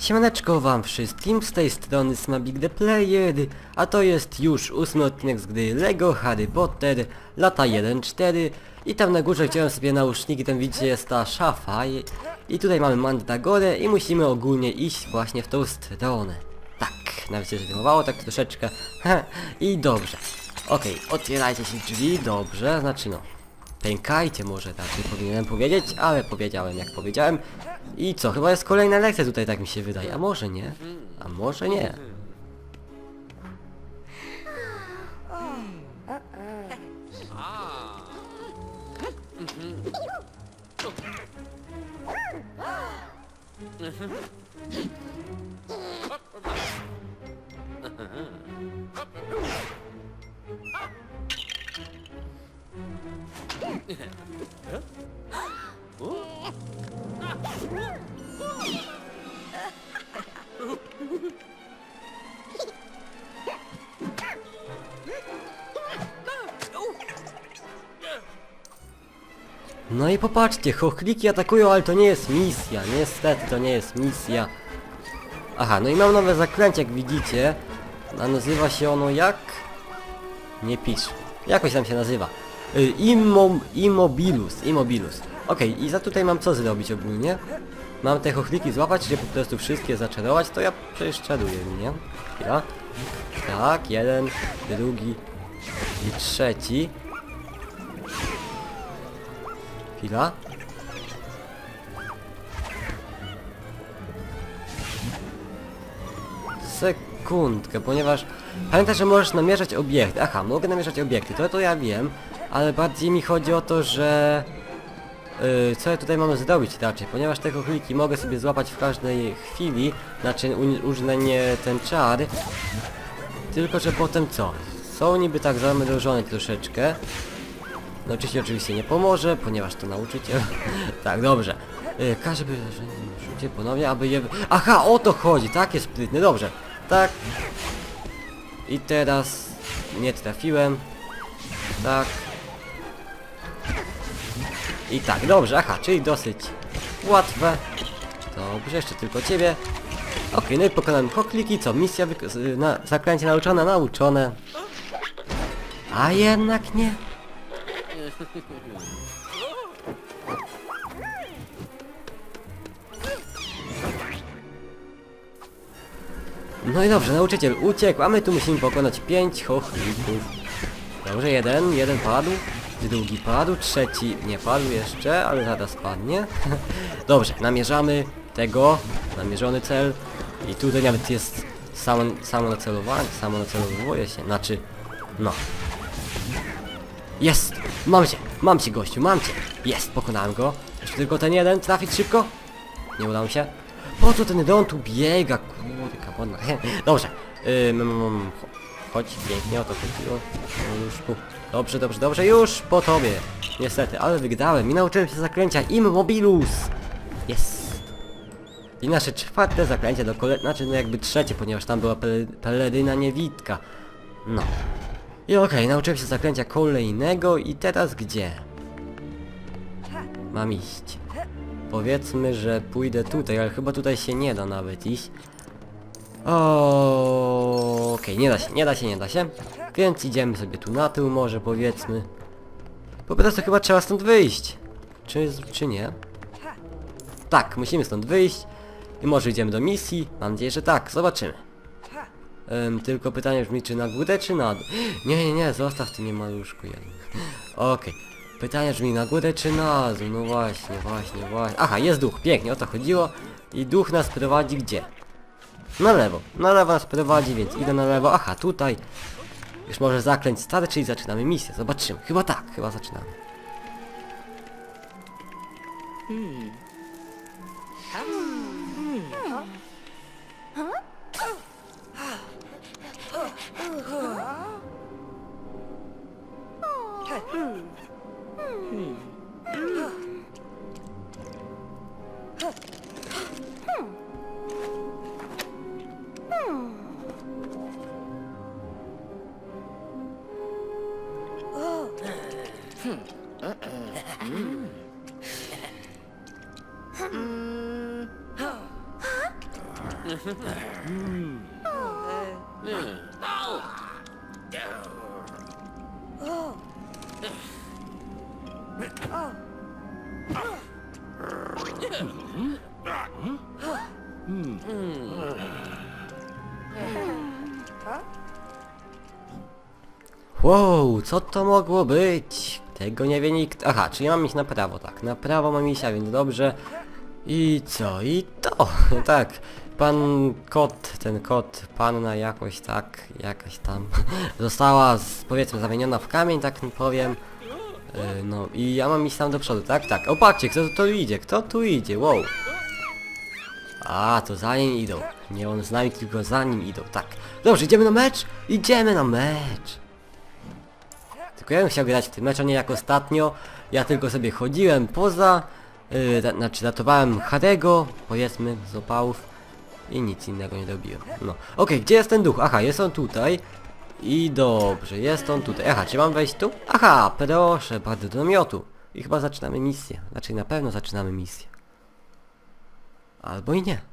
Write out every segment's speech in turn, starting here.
Siemaneczko wam wszystkim, z tej strony Smabig the Player, a to jest już ósmy odcinek z gry LEGO Harry Potter, lata 1-4 i tam na górze chciałem sobie nauszniki, tam widzicie jest ta szafa i, i tutaj mamy Mandagorę i musimy ogólnie iść właśnie w tą stronę. Tak, nawet się zrymowało tak troszeczkę, i dobrze. Okej, otwierajcie się drzwi, dobrze, znaczy no, Pękajcie może raczej powinienem powiedzieć, ale powiedziałem jak powiedziałem. I co, chyba jest kolejna lekcja tutaj tak mi się wydaje, a może nie? A może nie? No i popatrzcie, chochliki atakują, ale to nie jest misja, niestety to nie jest misja. Aha, no i mam nowe zaklęcie, jak widzicie. A nazywa się ono jak? Nie pisz. Jakoś tam się nazywa. Y, Immo, immobilus, immobilus. Okej, i za tutaj mam co zrobić ogólnie? Mam te chochliki złapać, czy po prostu wszystkie zaczarować? To ja przecież czaruję, nie? Chwila. Tak, jeden, drugi i trzeci. Chwila. Sekundkę, ponieważ pamiętaj, że możesz namierzać obiekty. Aha, mogę namierzać obiekty, to to ja wiem, ale bardziej mi chodzi o to, że yy, co ja tutaj mamy zrobić raczej, ponieważ te kliki mogę sobie złapać w każdej chwili, znaczy użyję ten czar, tylko że potem co? Są niby tak zamrożone troszeczkę, no oczywiście oczywiście nie pomoże, ponieważ to nauczyciel. tak, dobrze. Yy, każe by nie rzucie ponownie, aby je... Aha, o to chodzi, tak jest sprytny, dobrze. Tak. I teraz nie trafiłem. Tak. I tak, dobrze, aha, czyli dosyć łatwe. Dobrze, jeszcze tylko ciebie. Okej, no i pokonałem kokliki, co? Misja na zaklęcie nauczone, nauczone. A jednak nie. No i dobrze, nauczyciel uciekł, a my tu musimy pokonać pięć chochlików. Dobrze, jeden, jeden padł, drugi padł, trzeci nie padł jeszcze, ale zaraz padnie. Dobrze, namierzamy tego, namierzony cel i tutaj nawet jest samo, samo nacelowanie, samo nacelowuje się, znaczy, no. Jest! Mam cię! Mam cię gościu, mam cię! Jest, pokonałem go. Jeszcze tylko ten jeden, trafić szybko? Nie udało mi się. Po co ten don tu biega? Kurde, kaponna. Dobrze. Cho- chodź, pięknie, o to chodziło. No już tu. Dobrze, dobrze, dobrze, już po tobie. Niestety, ale wygrałem i nauczyłem się zaklęcia Immobilus. Jest. I nasze czwarte zaklęcie do kole... Znaczy, no jakby trzecie, ponieważ tam była pele... peleryna niewidka. No. I okej, nauczyłem się zaklęcia kolejnego i teraz gdzie? Mam iść. Powiedzmy, że pójdę tutaj, ale chyba tutaj się nie da nawet iść. O, Okej, nie da się, nie da się, nie da się. Więc idziemy sobie tu na tył może powiedzmy. Po prostu chyba trzeba stąd wyjść. Czy, czy nie? Tak, musimy stąd wyjść. I może idziemy do misji? Mam nadzieję, że tak, zobaczymy. Ym, tylko pytanie brzmi, czy na górę, czy na? Nie, nie, nie, zostaw ty mnie maluszku jeden. Okej. Pytanie brzmi na górę, czy na dół? No właśnie, właśnie, właśnie. Aha, jest duch, pięknie, o to chodziło. I duch nas prowadzi gdzie? Na lewo. Na lewo nas prowadzi, więc idę na lewo. Aha, tutaj. Już może zaklęć starczy i zaczynamy misję. Zobaczymy. Chyba tak, chyba zaczynamy. Hmm. Wow, co to mogło być? Tego nie wie nikt. Aha, czyli mam iść na prawo, tak. Na prawo mam iść, a więc dobrze. I co? I to, tak. Pan kot, ten kot, panna jakoś tak, jakaś tam została, z, powiedzmy, zamieniona w kamień, tak powiem. Yy, no i ja mam iść tam do przodu, tak? Tak. O, patrzcie, kto tu idzie? Kto tu idzie? Wow. A, to za nim idą. Nie on z nami, tylko za nim idą, tak. Dobrze, idziemy na mecz? Idziemy na mecz. Tylko ja bym chciał grać w tym meczu, nie jak ostatnio. Ja tylko sobie chodziłem poza, yy, ta- znaczy ratowałem Harego, powiedzmy, z opałów i nic innego nie robiłem. No, okej, gdzie jest ten duch? Aha, jest on tutaj. I dobrze, jest on tutaj. Aha, czy mam wejść tu? Aha, proszę, bardzo do namiotu. I chyba zaczynamy misję. Znaczy na pewno zaczynamy misję. Albo i nie.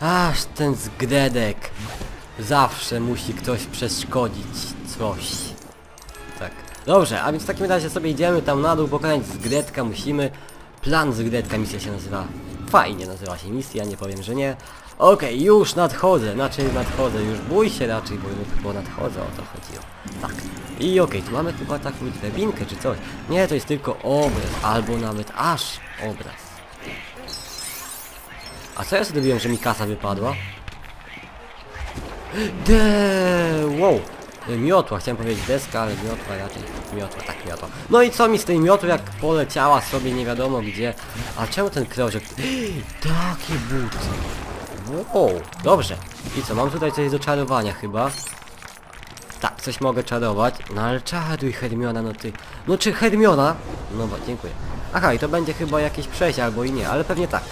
Aż ten zgredek. Zawsze musi ktoś przeszkodzić coś. Tak. Dobrze, a więc w takim razie sobie idziemy tam na dół, pokonać zgredka musimy. Plan zgredka misja się nazywa. Fajnie nazywa się misja, nie powiem, że nie. Okej, już nadchodzę, znaczy nadchodzę, już bój się raczej, bo, bo nadchodzę, o to chodziło. Tak. I okej, tu mamy chyba taką drabinkę czy coś. Nie, to jest tylko obraz, albo nawet aż obraz. A co ja zrobiłem, że mi kasa wypadła? De, wow! Miotła, chciałem powiedzieć deska, ale miotła raczej. Miotła, tak miotła. No i co mi z tej miotły, jak poleciała sobie nie wiadomo gdzie. A czemu ten krożek? Takie buty. Wow, dobrze. I co, mam tutaj coś do czarowania chyba. Tak, coś mogę czarować. No ale czaruj Hermiona, no ty. No czy Hermiona? No bo, dziękuję. Aha, i to będzie chyba jakieś przejście albo i nie, ale pewnie tak.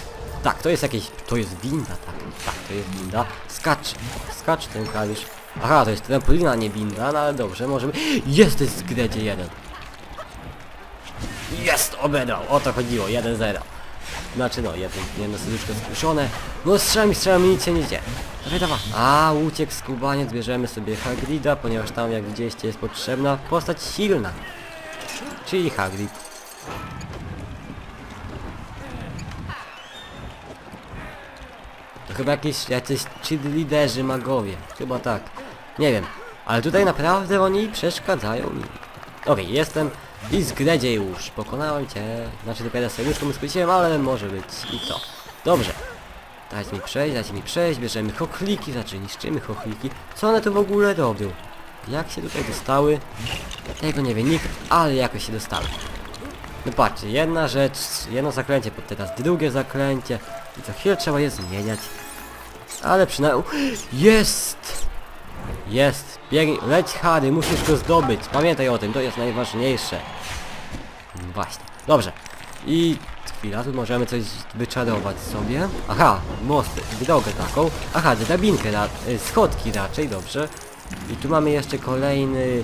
Tak, to jest jakieś... To jest winda, tak. Tak, to jest winda. Skacz. Skacz ten klawisz. Aha, to jest trampolina, nie winda, no ale dobrze, możemy... Jest, to jest w gredzie jeden. Jest, obedrał, o to chodziło, 1-0. Znaczy no, jeden, jedno serduszko skuszone. No strzelam i strzelam i nic się nie dzieje. Dawaj, dawaj. A, uciekł skubaniec, bierzemy sobie Hagrida, ponieważ tam jak widzieliście jest potrzebna postać silna. Czyli Hagrid. Chyba jakieś, jacyś cheerleaderzy magowie. Chyba tak. Nie wiem. Ale tutaj naprawdę oni przeszkadzają mi. Okej, jestem i zgredzie już. Pokonałem cię. Znaczy dopiero serduszko mu skróciłem, ale może być i to. Dobrze. Dajcie mi przejść, dajcie mi przejść, bierzemy chochliki, znaczy niszczymy chochliki. Co one tu w ogóle robią? Jak się tutaj dostały? Tego nie wie nikt, ale jakoś się dostały. No patrzcie, jedna rzecz, jedno zaklęcie, pod teraz drugie zaklęcie i co chwilę trzeba je zmieniać. Ale przynajmniej... Jest! Jest! Biegnij, leć Harry, musisz go zdobyć. Pamiętaj o tym, to jest najważniejsze. Właśnie. Dobrze. I chwila, tu możemy coś wyczarować sobie. Aha, most, drogę taką. Aha, drabinkę, ra y, schodki raczej, dobrze. I tu mamy jeszcze kolejny,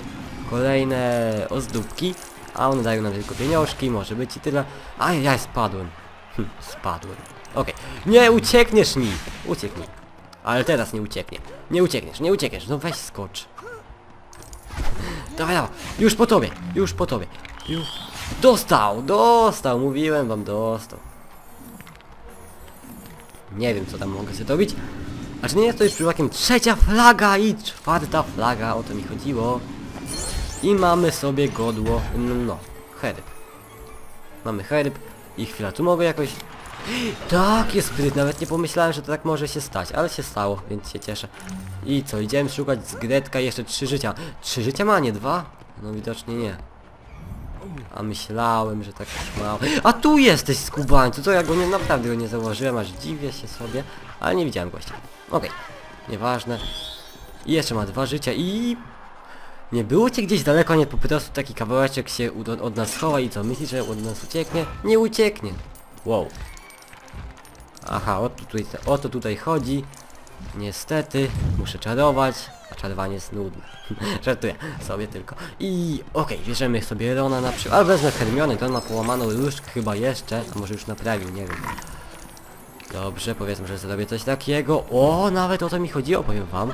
kolejne ozdóbki. A one dają nam tylko pieniążki, może być i tyle. A ja spadłem. Hm, spadłem. Okej. Nie uciekniesz mi! Ucieknij. Ale teraz nie ucieknie. Nie uciekniesz, nie uciekniesz. No weź skocz. Dawaj, dawaj. Już po tobie. Już po tobie. Już. Dostał, dostał. Mówiłem wam, dostał. Nie wiem, co tam mogę sobie robić. A czy nie jest to już przypadkiem trzecia flaga i czwarta flaga? O to mi chodziło. I mamy sobie godło, no, no herb. Mamy herb i chwila, tu mogę jakoś... Tak, jest spryt, nawet nie pomyślałem, że to tak może się stać, ale się stało, więc się cieszę. I co, idziemy szukać z Gretka jeszcze trzy życia. Trzy życia ma, nie dwa? No widocznie nie. A myślałem, że tak mało. A tu jesteś skubańcu, to ja go nie, naprawdę go nie zauważyłem, aż dziwię się sobie, ale nie widziałem gościa. Okej, nieważne. I jeszcze ma dwa życia i... Nie było cię gdzieś daleko, nie po prostu taki kawałeczek się od nas chowa i co, myślisz, że od nas ucieknie? Nie ucieknie. Wow. Aha, o to tutaj, o to tutaj chodzi. Niestety, muszę czarować, a czarowanie jest nudne. Żartuję sobie tylko. I okej, bierzemy sobie Rona na przykład. Ale wezmę Hermiony, to ma połamaną różdżkę chyba jeszcze, a może już naprawił, nie wiem. Dobrze, powiedzmy, że zrobię coś takiego. O, nawet o to mi chodziło, powiem wam.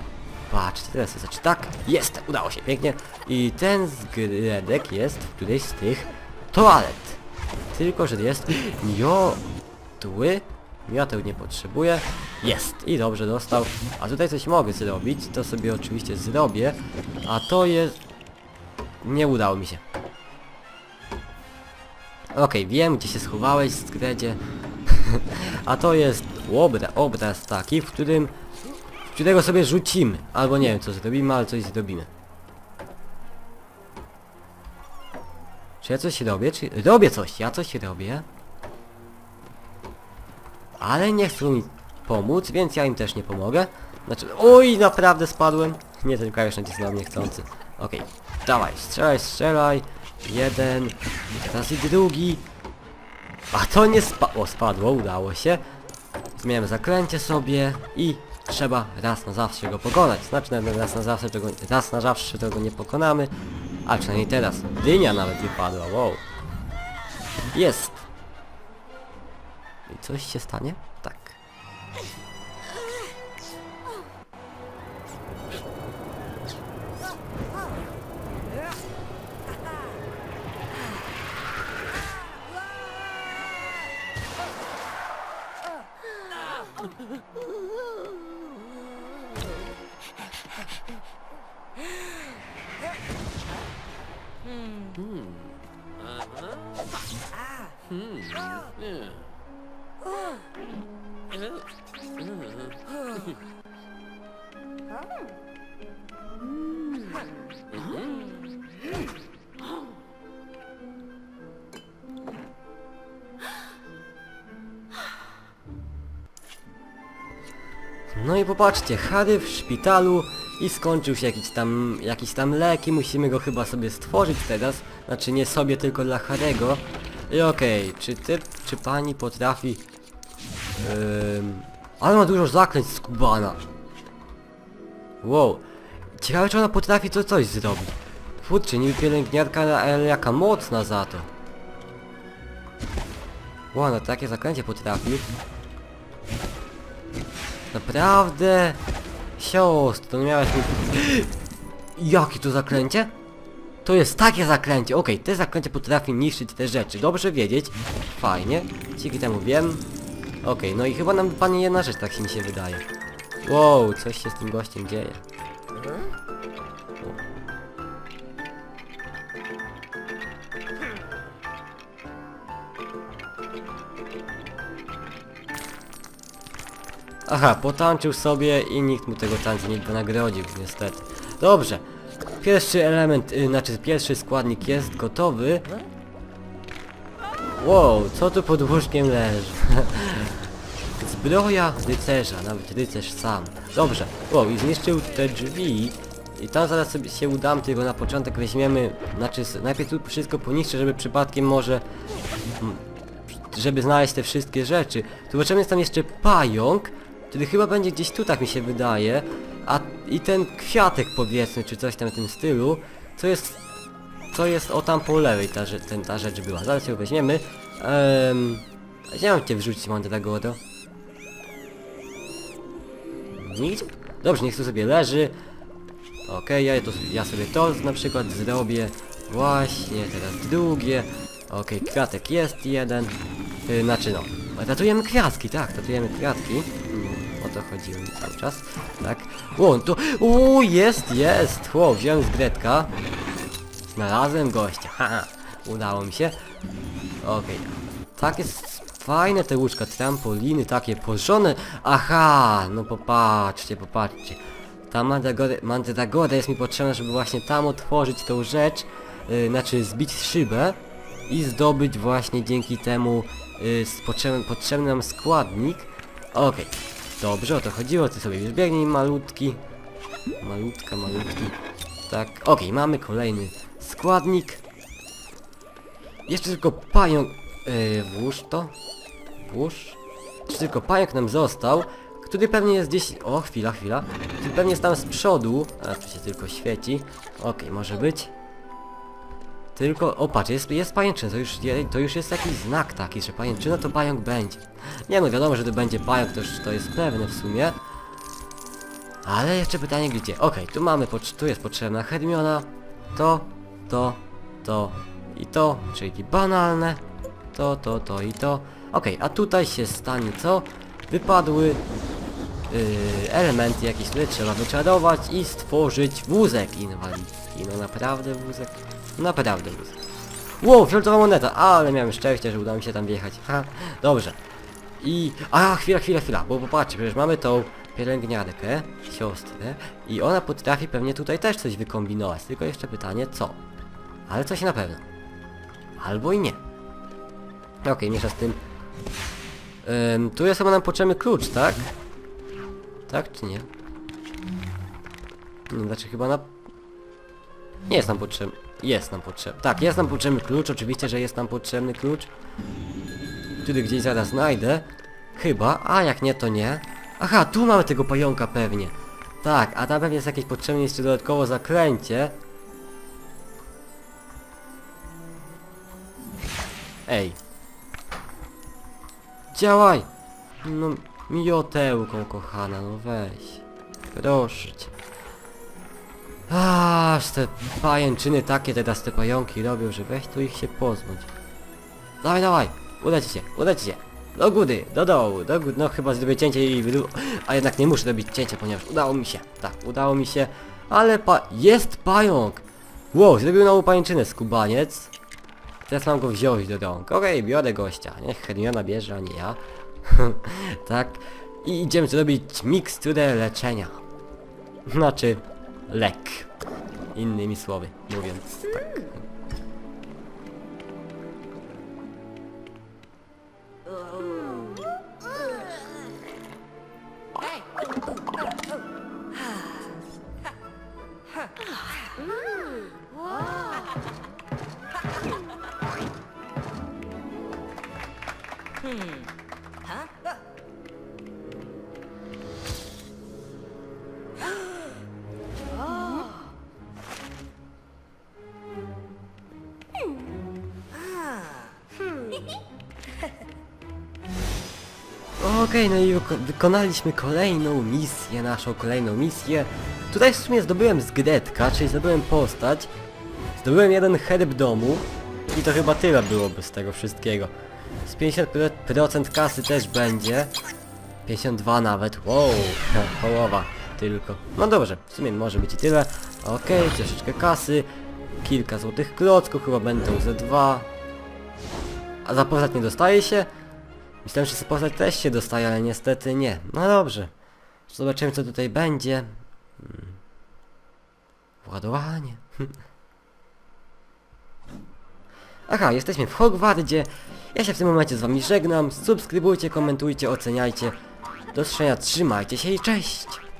Patrzcie, teraz jest, znaczy tak, jest, udało się, pięknie. I ten zgredek jest w którejś z tych toalet. Tylko, że jest miotły. Mioteł nie potrzebuję. Jest. I dobrze dostał. A tutaj coś mogę zrobić. To sobie oczywiście zrobię. A to jest... Nie udało mi się. Okej, wiem gdzie się schowałeś, Skredzie. A to jest obra, obraz taki, w którym... W którego sobie rzucimy. Albo nie wiem co zrobimy, ale coś zrobimy. Czy ja coś robię? Czy... Robię coś, ja coś robię. Ale nie chcą mi pomóc, więc ja im też nie pomogę. Znaczy, oj, naprawdę spadłem. Nie, ten klawisz nacisnąłem niechcący. Okej, dawaj, strzelaj, strzelaj. Jeden, teraz i drugi. A to nie spa... O, spadło, udało się. Zmieniam zaklęcie sobie i trzeba raz na zawsze go pokonać. Znaczy nawet raz na zawsze tego, raz na zawsze tego nie pokonamy. A przynajmniej teraz. Dynia nawet wypadła, wow. Jest. I coś się stanie? Tak. No i popatrzcie, Harry w szpitalu i skończył się jakiś tam, jakiś tam lek i musimy go chyba sobie stworzyć teraz. Znaczy nie sobie, tylko dla Harego. I okej, czy ty, czy pani potrafi... Ym, ale ma dużo zaklęć z Kubana. Wow. Ciekawe czy ona potrafi to coś zrobić. Kurczę, niby pielęgniarka, ale jaka mocna za to. Wow, no takie zaklęcie potrafi. Naprawdę? Siostro, no miałaś mi... Jakie to zaklęcie? To jest takie zaklęcie, okej, te zaklęcie potrafi niszczyć te rzeczy, dobrze wiedzieć. Fajnie, dzięki temu wiem. Okej, no i chyba nam pani jedna rzecz, tak się mi się wydaje. Wow, coś się z tym gościem dzieje. Aha, potańczył sobie i nikt mu tego tańca nie wynagrodził, niestety. Dobrze. Pierwszy element, y, znaczy pierwszy składnik jest gotowy. Wow, co tu pod łóżkiem leży? Zbroja rycerza, nawet rycerz sam. Dobrze. Wow, i zniszczył te drzwi. I tam zaraz sobie się udam, tylko na początek weźmiemy, znaczy najpierw tu wszystko poniszczę, żeby przypadkiem może żeby znaleźć te wszystkie rzeczy. Zobaczymy, jest tam jeszcze pająk, który chyba będzie gdzieś tu, tak mi się wydaje. I ten kwiatek powiedzmy, czy coś tam w tym stylu, co jest... Co jest o tam po lewej ta, ten, ta rzecz była. Zaraz ją weźmiemy. Um, gdzie mam cię wrzucić, Mondragodo? Nigdzie? Dobrze, niech tu sobie leży. Okej, ja, to, ja sobie to na przykład zrobię. Właśnie, teraz drugie. Okej, kwiatek jest jeden. Yy, znaczy no. Ratujemy kwiatki, tak, ratujemy kwiatki. To chodziło mi cały czas. Tak. O, to. O, jest, jest! Wow, wziąłem z Gretka. znalazłem gościa. Haha, udało mi się. Okej. Takie s- fajne te łóżka, trampoliny takie pożone. Aha, no popatrzcie, popatrzcie. Ta mandragora, jest mi potrzebna, żeby właśnie tam otworzyć tą rzecz, yy, znaczy zbić szybę i zdobyć właśnie dzięki temu yy, potrzebny, potrzebny nam składnik. Okej, dobrze, o to chodziło, ty sobie już biegnij malutki. Malutka, malutki. Tak, okej, mamy kolejny składnik. Jeszcze tylko pająk... Yy, włóż to? Włóż? Jeszcze tylko pająk nam został, który pewnie jest gdzieś... O, chwila, chwila. Który pewnie jest tam z przodu. A, tu się tylko świeci. Okej, może być. Tylko, o patrz, jest, jest pajęczyna, to już, to już jest jakiś znak taki, że pajęczyna to pająk będzie. Nie no, wiadomo, że to będzie pająk, to już to jest pewne w sumie. Ale jeszcze pytanie gdzie? Okej, tu mamy, tu jest potrzebna Hermiona. To, to, to i to, czyli banalne. To, to, to i to. Okej, a tutaj się stanie co? Wypadły yy, elementy jakieś, które trzeba wyczarować i stworzyć wózek inwalidzki. No naprawdę wózek? Naprawdę wózek. Wow, fioletowa moneta, ale miałem szczęście, że udało mi się tam wjechać. Ha, dobrze. I... A, chwila, chwila, chwila, bo popatrzcie, przecież mamy tą pielęgniarkę, siostrę i ona potrafi pewnie tutaj też coś wykombinować, tylko jeszcze pytanie co? Ale coś na pewno. Albo i nie. Okej, miesza z tym. Ym, tu jest chyba nam potrzebny klucz, tak? Tak czy nie? Nie, znaczy chyba na... Nie jest nam potrzebny. Jest nam potrzebny. Tak, jest nam potrzebny klucz, oczywiście, że jest nam potrzebny klucz. Który gdzieś zaraz znajdę. Chyba, a jak nie, to nie. Aha, tu mamy tego pająka pewnie. Tak, a tam pewnie jest jakieś potrzebne jeszcze dodatkowo zaklęcie. Ej. Działaj! No, miotełką kochana, no weź. Proszę cię. Aż te pajęczyny takie teraz te pająki robią, że weź tu ich się pozbądź. Dawaj, dawaj! Uda ci się, uda ci się! Do góry, do dołu, do góry, no chyba zrobię cięcie i. A jednak nie muszę robić cięcia, ponieważ udało mi się. Tak, udało mi się. Ale pa... Jest pająk! Wow, zrobił nową pajęczynę, skubaniec. Teraz mam go wziąć do rąk. Okej, biorę gościa. Niech Hermiona bierze, a nie ja. tak. I idziemy zrobić miksturę leczenia. Znaczy, lek. Innymi słowy mówiąc, tak. Okej, no i wyko- wykonaliśmy kolejną misję, naszą kolejną misję. Tutaj w sumie zdobyłem zgredka, czyli zdobyłem postać. Zdobyłem jeden herb domu. I to chyba tyle byłoby z tego wszystkiego. Z 50% kasy też będzie. 52 nawet, wow, połowa tylko. No dobrze, w sumie może być i tyle. Okej, troszeczkę kasy. Kilka złotych klocków, chyba będą ze dwa. A za postać nie dostaje się? Myślałem, że postać też się dostaje, ale niestety nie. No dobrze. Zobaczymy co tutaj będzie. Hmm. Władowanie. Aha, jesteśmy w Hogwardzie. Ja się w tym momencie z wami żegnam. Subskrybujcie, komentujcie, oceniajcie. Do trzymajcie się i cześć!